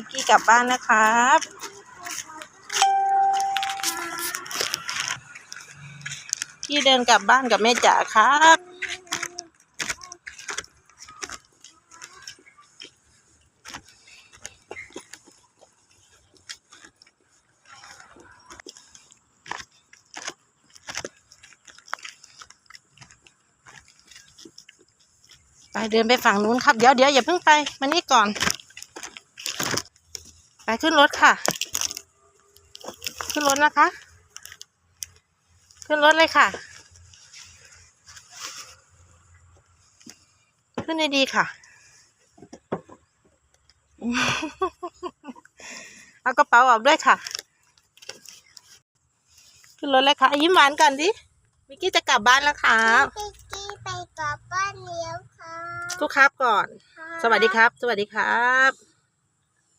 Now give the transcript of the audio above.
นิกกี้กลับบ้านนะครับกี้เดินกลับบ้านกับแม่จ๋าครับไปเดินไปฝั่งนู้นครับ เดี๋ยวเดี๋ยวอย่าเพิ่งไปมานี่ก่อน ไปขึ้นรถค่ะ ขึ้นรถนะคะ ขึ้นรถเลยค่ะ ขึ้นดีๆค่ะ เอากระเป๋าออกด้วยค่ะ ขึ้นรถเลยค่ะยิ้มหวานก่อนดิมิกกี้จะกลับบ้านแล้วครับพี่กี้ไปกลับบ้านเลี้ยวค่ะทุกครับก่อน สวัสดีครับ สวัสดีครับ